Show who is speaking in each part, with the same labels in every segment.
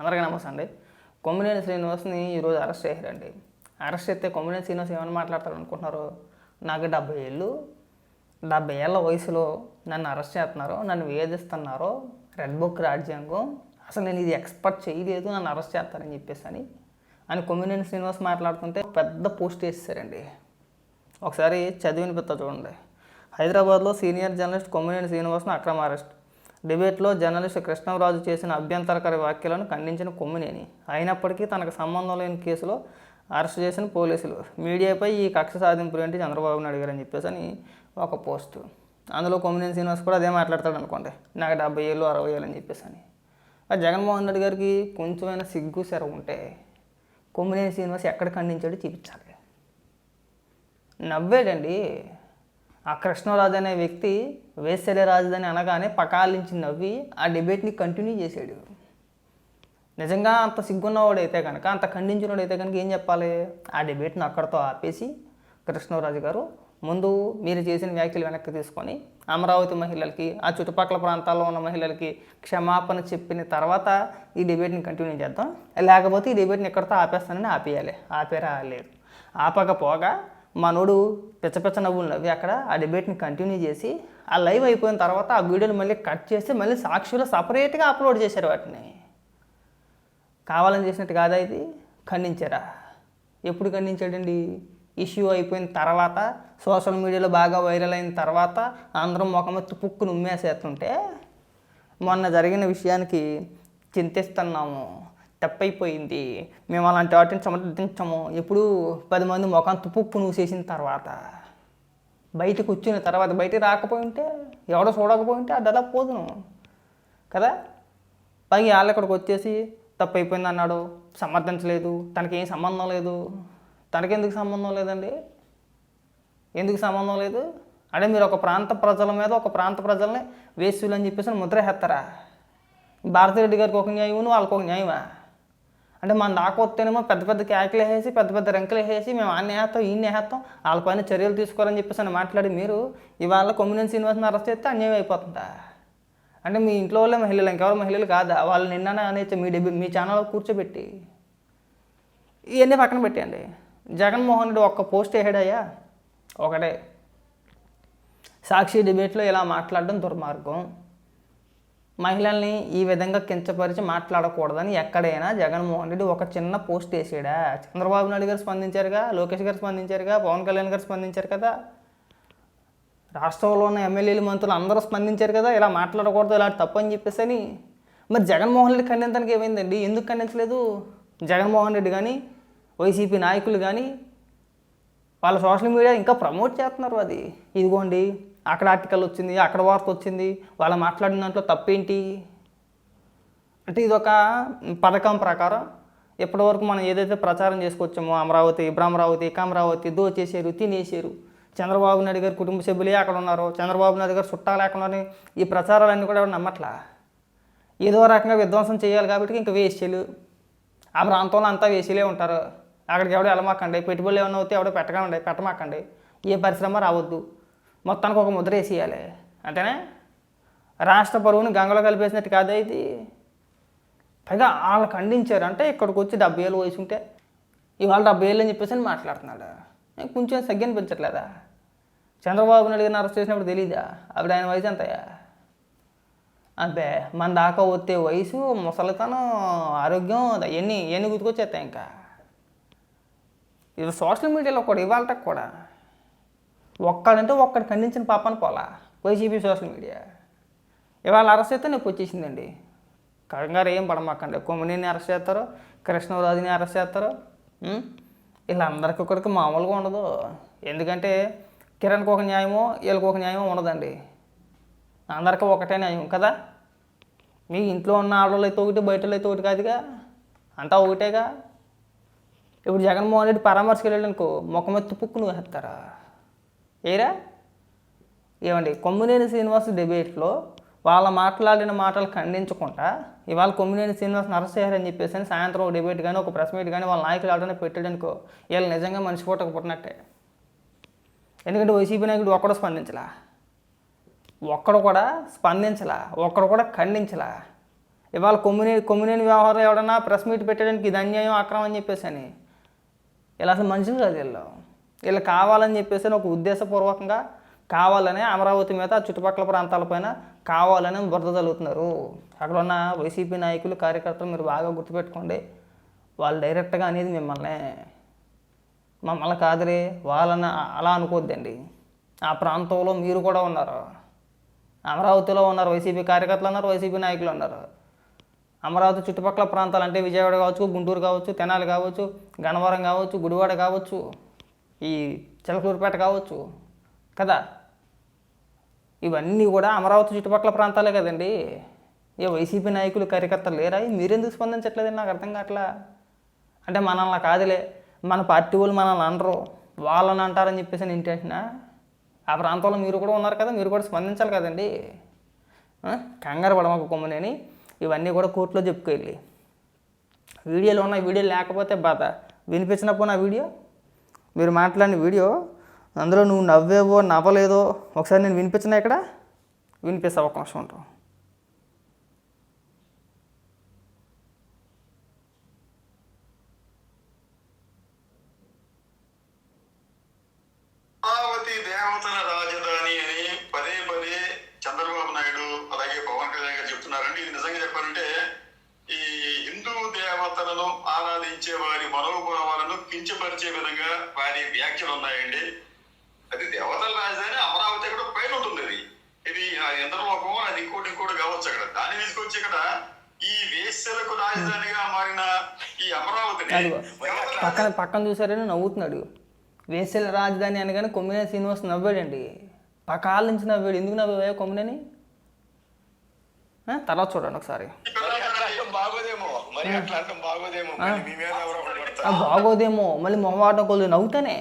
Speaker 1: అందరికీ నమస్తే అండి. కొమ్మినేని శ్రీనివాస్ని ఈరోజు అరెస్ట్ చేశారండి. అరెస్ట్ చేస్తే కొమ్మినేని శ్రీనివాస్ ఏమని మాట్లాడతారు అనుకుంటున్నారు నాకు డెబ్బై ఏళ్ళు. డెబ్బై ఏళ్ళ వయసులో నన్ను అరెస్ట్ చేస్తున్నారు నన్ను వేధిస్తున్నారో రెడ్ బుక్ రాజ్యాంగం అసలు నేను ఇది ఎక్స్పర్ట్ చేయలేదు నన్ను అరెస్ట్ చేస్తారని చెప్పేసి అని అని కొమ్మినేని శ్రీనివాస్ మాట్లాడుతుంటే పెద్ద పోస్ట్ వేసేసారండి. ఒకసారి చదివిన వినిపిస్తా చూడండి. హైదరాబాద్లో సీనియర్ జర్నలిస్ట్ కొమ్మినేని శ్రీనివాస్ను అక్రమ అరెస్ట్ డిబేట్లో జర్నలిస్ట్ కృష్ణరాజు చేసిన అభ్యంతరకర వ్యాఖ్యలను ఖండించిన కొమ్మినేని. అయినప్పటికీ తనకు సంబంధం లేని కేసులో అరెస్ట్ చేసిన పోలీసులు. మీడియాపై ఈ కక్ష సాధింపులు ఏంటి చంద్రబాబు నాయుడు గారు అని చెప్పేసి అని ఒక పోస్ట్. అందులో కొమ్మినేని శ్రీనివాస్ కూడా అదే మాట్లాడతాడు అనుకోండి. నాకు డెబ్బై ఏళ్ళు అరవై ఏళ్ళు అని చెప్పేసి అని. ఆ జగన్మోహన్ రెడ్డి గారికి కొంచెమైనా సిగ్గు సెర ఉంటే కొమ్మినేని శ్రీనివాస్ ఎక్కడ ఖండించాడో చూపించాలి. నవ్వాడండి. ఆ కృష్ణరాజు అనే వ్యక్తి వేసలే రాజధాని అనగానే పకాలించి నవ్వి ఆ డిబేట్ని కంటిన్యూ చేశాడు. నిజంగా అంత సిగ్గున్నవాడైతే కనుక అంత ఖండించినోడైతే కనుక ఏం చెప్పాలి? ఆ డిబేట్ని అక్కడితో ఆపేసి కృష్ణరాజు గారు ముందు మీరు చేసిన వ్యాఖ్యలు వెనక్కి తీసుకొని అమరావతి మహిళలకి ఆ చుట్టుపక్కల ప్రాంతాల్లో ఉన్న మహిళలకి క్షమాపణ చెప్పిన తర్వాత ఈ డిబేట్ని కంటిన్యూ చేద్దాం. లేకపోతే ఈ డిబేట్ని ఎక్కడితో ఆపేస్తానని ఆపేయాలి. ఆపేరా లేదు ఆపకపోగా మనోడు పిచ్చపిచ్చ నవ్వులు నవ్వి అక్కడ ఆ డిబేట్ని కంటిన్యూ చేసి ఆ లైవ్ అయిపోయిన తర్వాత ఆ వీడియోని మళ్ళీ కట్ చేసి మళ్ళీ సాక్షిలో సపరేట్గా అప్లోడ్ చేశారు వాటిని. కావాలని చేసినట్టు కాదా ఇది? ఖండించారా? ఎప్పుడు ఖండించాడండి? ఇష్యూ అయిపోయిన తర్వాత సోషల్ మీడియాలో బాగా వైరల్ అయిన తర్వాత అందరం ముఖం తుపుక్కును ఉమ్మేసేస్తుంటే మొన్న జరిగిన విషయానికి చింతిస్తున్నాము. తప్పైపోయింది. మేము అలాంటి వాటిని సమర్థించము. ఎప్పుడు పది మంది ముఖం తుపుక్కు నువ్వేసిన తర్వాత బయటకు వచ్చిన తర్వాత బయటకు రాకపోయి ఉంటే ఎవడో చూడకపోయి ఉంటే అది అలా పోదును. కదా? పైగా వాళ్ళు ఇక్కడికి వచ్చేసి తప్పైపోయింది అన్నాడు. సమర్థించలేదు. తనకేం సంబంధం లేదు. తనకెందుకు సంబంధం లేదండి? ఎందుకు సంబంధం లేదు? అంటే మీరు ఒక ప్రాంత ప్రజల మీద ఒక ప్రాంత ప్రజల్ని వేసులు అని చెప్పేసి ముద్ర హెత్తరా భారతిరెడ్డి గారికి ఒక న్యాయం వాళ్ళకి ఒక న్యాయమా? అంటే మన దాకా వస్తేనేమో పెద్ద పెద్ద కేకలు వేసేసి పెద్ద పెద్ద రెంకలు వేసేసి మేము ఆ వేస్తాం ఈ వేస్తాం వాళ్ళ పైన చర్యలు తీసుకోవాలని చెప్పేసి అని మాట్లాడి మీరు ఇవాళ కొమ్మినేని శ్రీనివాసని అరెస్ట్ చేస్తే అన్యాయం అయిపోతుందా? అంటే మీ ఇంట్లో వాళ్ళే మహిళలు ఇంకెవరు మహిళలు కాదా? వాళ్ళు నిన్న అనేసి మీ డెబి మీ ఛానల్లో కూర్చోబెట్టి. ఇవన్నీ పక్కన పెట్టండి జగన్మోహన్ రెడ్డి ఒక్క పోస్ట్ వేసాడయ్యా. ఒకటే. సాక్షి డిబేట్లో ఇలా మాట్లాడడం దుర్మార్గం. మహిళల్ని ఈ విధంగా కించపరిచి మాట్లాడకూడదని ఎక్కడైనా జగన్మోహన్ రెడ్డి ఒక చిన్న పోస్ట్ వేసాడా? చంద్రబాబు నాయుడు గారు స్పందించారుగా? లోకేష్ గారు స్పందించారుగా? పవన్ కళ్యాణ్ గారు స్పందించారు కదా? రాష్ట్రంలో ఉన్న ఎమ్మెల్యేలు మంత్రులు అందరూ స్పందించారు కదా? ఇలా మాట్లాడకూడదు ఇలా తప్పు అని చెప్పేసి అని మరి జగన్మోహన్ రెడ్డి ఖండించడానికి ఏమైందండి? ఎందుకు ఖండించలేదు? జగన్మోహన్ రెడ్డి కానీ వైసీపీ నాయకులు కానీ వాళ్ళ సోషల్ మీడియా ఇంకా ప్రమోట్ చేస్తున్నారు అది. ఇదిగోండి అక్కడ ఆర్టికల్ వచ్చింది అక్కడ వార్త వచ్చింది వాళ్ళు మాట్లాడిన దాంట్లో తప్పేంటి? అంటే ఇది ఒక పథకం ప్రకారం ఇప్పటివరకు మనం ఏదైతే ప్రచారం చేసుకొచ్చామో అమరావతి ఇబ్రామరావతి కామరావతి దోచేసారు తినేసారు చంద్రబాబు నాయుడు గారి కుటుంబ సభ్యులే అక్కడ ఉన్నారు చంద్రబాబు నాయుడు గారు చుట్టాలు లేకుండా ఈ ప్రచారాలన్నీ కూడా ఎవరు నమ్మట్లా? ఏదో రకంగా విధ్వంసం చేయాలి కాబట్టి ఇంకా వేసేలు ఆ ప్రాంతంలో అంతా వేసేలే ఉంటారు. అక్కడికి ఎవడో వెళ్ళమాకండి పెట్టుబడులు ఏమైనా అవుతే ఎవడో పెట్టకండి పెట్టమాకండి. ఏ పరిశ్రమ రావద్దు. మొత్తానికి ఒక ముద్ర వేసేయాలి. అంతేనా? రాష్ట్ర పరువుని గంగలో కలిపేసినట్టు కాదా ఇది. పైగా వాళ్ళు ఖండించారు. అంటే ఇక్కడికి వచ్చి డెబ్బై ఏళ్ళు వయసు ఉంటే ఇవాళ డెబ్బై ఏళ్ళు అని చెప్పేసి అని మాట్లాడుతున్నాడు. కొంచెం సగ్గనిపించట్లేదా చంద్రబాబు నాయుడు గారిని అరెస్ట్ చేసినప్పుడు తెలీదా? అప్పుడు ఆయన వయసు ఎంతయ్యా? అంతే. మన దాకా వచ్చే వయసు ముసలితనం ఆరోగ్యం ఎన్ని ఎన్ని గుర్తుకొచ్చేస్తాయి ఇంకా. ఇది సోషల్ మీడియాలో కూడా ఇవాళ కూడా. ఒక్కడంటే ఒక్కడు ఖండించిన పాపని పోలా వైసీపీ సోషల్ మీడియా. ఇవాళ అరెస్ట్ చేస్తే నొప్పి వచ్చేసిందండి. కంగారు ఏం పడమాకండి. కొమ్మినేని అరెస్ట్ చేస్తారు కృష్ణరాజుని అరెస్ట్ చేస్తారు ఉం? వీళ్ళందరికీ ఒకరికి మామూలుగా ఉండదు. ఎందుకంటే కిరణ్కి ఒక న్యాయమో వీళ్ళకి ఒక న్యాయమో ఉండదండి. అందరికీ ఒకటే న్యాయం కదా. మీ ఇంట్లో ఉన్న ఆడవాళ్ళు అయితే ఒకటి బయట అయితే ఒకటి కాదుగా. అంతా ఒకటేగా. ఇప్పుడు జగన్మోహన్ రెడ్డి పరామర్శకు వెళ్ళాడు అనుకో పుక్కు నువ్వు వేస్తారా? ఏరా? ఏమండి కొమ్మినేని శ్రీనివాస్ డిబేట్లో వాళ్ళ మాట్లాడిన మాటలు ఖండించకుండా ఇవాళ కొమ్మినేని శ్రీనివాస్ అరెస్ట్ అని చెప్పేసి అని సాయంత్రం ఒక డిబేట్ కానీ ఒక ప్రెస్ మీట్ కానీ వాళ్ళ నాయకులు ఆడనే పెట్టాడనుకో వీళ్ళు నిజంగా మనిషి పూటకు పుట్టినట్టే ఎందుకంటే వైసీపీ నాయకుడు ఒక్కడో స్పందించలా. ఒక్కడు కూడా స్పందించలా ఒక్కడు కూడా ఖండించలా. ఇవాళ కొమ్మినే కొమ్మినేని వ్యవహారం ఎవడన్నా ప్రెస్ మీట్ పెట్టడానికి ఇది అన్యాయం అక్రమం అని చెప్పేసి అని. ఇలా అసలు మనుషులు కాదు వీళ్ళు. వీళ్ళు కావాలని చెప్పేసి ఒక ఉద్దేశపూర్వకంగా కావాలని అమరావతి మీద చుట్టుపక్కల ప్రాంతాలపైన కావాలని బురద జరుగుతున్నారు అక్కడ ఉన్న వైసీపీ నాయకులు కార్యకర్తలు మీరు బాగా గుర్తుపెట్టుకోండి. వాళ్ళు డైరెక్ట్గా అనేది మిమ్మల్ని మమ్మల్ని కాదురే వాళ్ళని అలా అనుకోద్దండి. ఆ ప్రాంతంలో మీరు కూడా ఉన్నారు. అమరావతిలో ఉన్నారు వైసీపీ కార్యకర్తలు ఉన్నారు వైసీపీ నాయకులు ఉన్నారు. అమరావతి చుట్టుపక్కల ప్రాంతాలు అంటే విజయవాడ కావచ్చు గుంటూరు కావచ్చు తెనాలి కావచ్చు గన్నవరం కావచ్చు గుడివాడ కావచ్చు. ఈ చిలకలూరుపేట కావచ్చు కదా? ఇవన్నీ కూడా అమరావతి చుట్టుపక్కల ప్రాంతాలే కదండి. ఏ వైసీపీ నాయకులు కార్యకర్తలు లేరా? మీరెందుకు స్పందించట్లేదని నాకు అర్థం కావట్లా? అంటే మనల్ని కాదులే. మన పార్టీ వాళ్ళు మనల్ని అనరు. వాళ్ళని అంటారని చెప్పేసి నేను ఇంటేసిన ఆ ప్రాంతంలో మీరు కూడా ఉన్నారు కదా మీరు కూడా స్పందించాలి కదండి. కంగారు పడమకు కొమ్మనేని. ఇవన్నీ కూడా కోర్టులో చెప్పుకెళ్ళి వీడియోలో ఉన్న వీడియో లేకపోతే బాధ. వినిపించినప్పుడు నా వీడియో మీరు మాట్లాడిన వీడియో అందులో నువ్వు నవ్వేవో నవ్వలేదో ఒకసారి నేను వినిపించిన ఇక్కడ? వినిపిస్తా ఒక నిమిషం ఉంటావు
Speaker 2: కించపరిచే విధంగా వారి వ్యాఖ్యలు ఉన్నాయండి. అది దేవతల రాజధాని అమరావతి అక్కడ పైన ఉంటుంది అది ఇది ఆ ఇంద్రలోకం అది ఇంకోటి ఇంకోటి కావచ్చు అక్కడ. దాన్ని తీసుకొచ్చి ఇక్కడ ఈ వేశ్యలకు రాజధానిగా మారిన ఈ అమరావతిని దేవతల
Speaker 1: పక్కన పక్కన చూసారని నవ్వుతున్నాడు. వేసల రాజధాని అనగానే కొమ్మినేని శ్రీనివాస్ నవ్వాడండి. పకాల నుంచి నవ్వాడు. ఎందుకు నవ్వావే కొమ్మినేని? తర్వాత చూడండి ఒకసారి.
Speaker 3: బాగోదేమో. మళ్ళీ
Speaker 1: మొహమాటం కొద్దిగా నవ్వుతానే.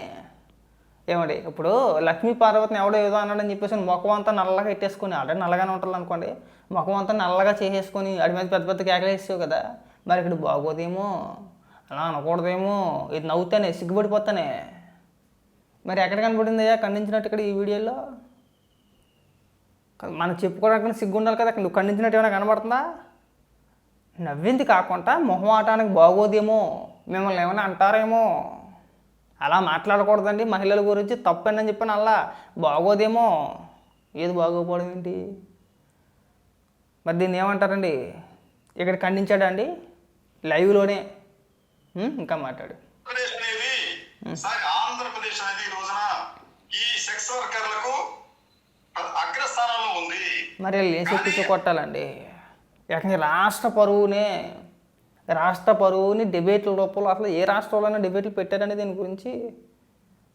Speaker 1: ఏమండి ఇప్పుడు లక్ష్మీ పార్వతిని ఎవడో ఏదో అన్నాడని చెప్పేసి ముఖం అంతా నల్లగా ఎట్టేసుకొని ఆల్రెడీ నల్లగానే ఉంటుంది అనుకోండి ముఖం అంతా నల్లగా చేసేసుకొని అడి మీద పెద్ద పెద్ద కేకలు వేసావు కదా. మరి ఇక్కడ బాగోదేమో. అలా అనకూడదేమో. ఇది నవ్వుతానే సిగ్గుపడిపోతానే. మరి ఎక్కడ కనబడిందయ్యా? ఖండించినట్టు ఇక్కడ ఈ వీడియోలో? మనం చెప్పుకోవడానికి సిగ్గు ఉండాలి కదా నువ్వు ఖండించినట్టు ఏమైనా కనబడుతుందా? నవ్వింది కాకుండా మొహం ఆటానికి బాగోదేమో మిమ్మల్ని ఏమైనా అంటారేమో? అలా మాట్లాడకూడదండి. మహిళల గురించి తప్పండి అని చెప్పాను అలా. బాగోదేమో? ఏది బాగోపోవడం ఏంటి? మరి దీన్ని ఏమంటారండి? ఇక్కడ ఖండించాడా అండి? లైవ్లోనే? ఇంకా మాట్లాడు.
Speaker 2: ఆంధ్రప్రదేశ్ అనేది ఈ రోజున ఈ సెక్స్ వర్కర్లకు అగ్రస్థానంలో ఉంది.
Speaker 1: మరి వీళ్ళు ఏం చెప్పించో కొట్టాలండి ఏకంగా రాష్ట్ర పరువునే రాష్ట్ర పరువుని డిబేట్ల రూపంలో అసలు ఏ రాష్ట్రంలోనే డిబేట్లు పెట్టారని దీని గురించి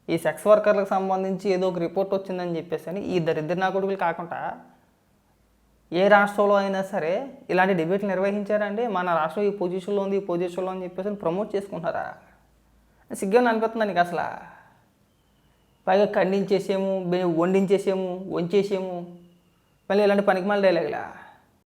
Speaker 1: ఈ సెక్స్ వర్కర్లకు సంబంధించి ఏదో ఒక రిపోర్ట్ వచ్చిందని చెప్పేసి అని ఈ దరిద్ర నా కొడుకులు కాకుండా ఏ రాష్ట్రంలో అయినా సరే ఇలాంటి డిబేట్లు నిర్వహించారండి. మన రాష్ట్రం ఈ పొజిషన్లో ఉంది ఈ పొజిషన్లో అని చెప్పేసి ప్రమోట్ చేసుకుంటారా సిగ్గని అనిపిస్తుంది నీకు అసలు? పైగా ఖండించేసేము వండించేసేము వంచేసేము మళ్ళీ ఇలాంటి పనికి మళ్ళీ డైలాగులా